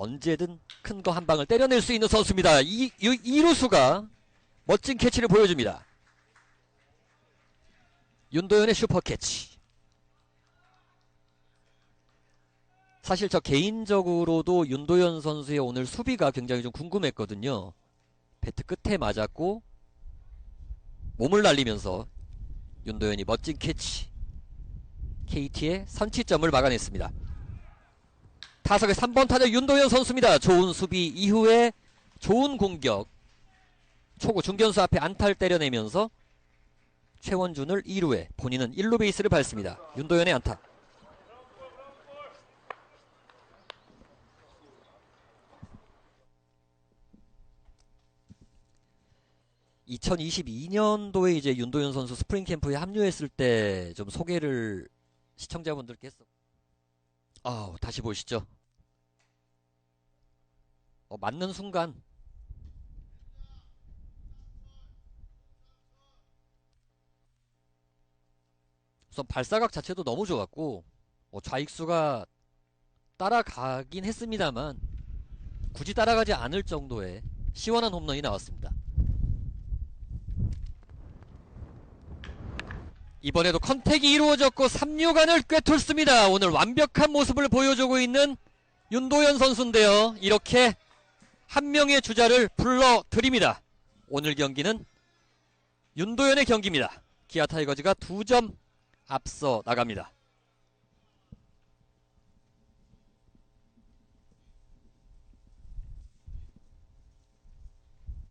언제든 큰 거 한 방을 때려낼 수 있는 선수입니다. 이, 이, 이루수가 멋진 캐치를 보여줍니다. 윤도현의 슈퍼 캐치. 사실 저 개인적으로도 윤도현 선수의 오늘 수비가 굉장히 좀 궁금했거든요. 배트 끝에 맞았고 몸을 날리면서 윤도현이 멋진 캐치. KT의 선취점을 막아냈습니다. 타석의 3번 타자 윤도현 선수입니다. 좋은 수비 이후에 좋은 공격. 초구 중견수 앞에 안타를 때려내면서 최원준을 2루에 본인은 1루 베이스를 밟습니다. 윤도현의 안타. (2022년도에) 이제 윤도현 선수 스프링 캠프에 합류했을 때 좀 소개를 시청자분들께 했어. 아, 다시 보시죠. 어, 맞는 순간 우선 발사각 자체도 너무 좋았고 어, 좌익수가 따라가긴 했습니다만 굳이 따라가지 않을 정도의 시원한 홈런이 나왔습니다. 이번에도 컨택이 이루어졌고 3루간을 꿰뚫습니다. 오늘 완벽한 모습을 보여주고 있는 윤도현 선수인데요. 이렇게 한 명의 주자를 불러드립니다. 오늘 경기는 윤도현의 경기입니다. 기아 타이거즈가 두 점 앞서 나갑니다.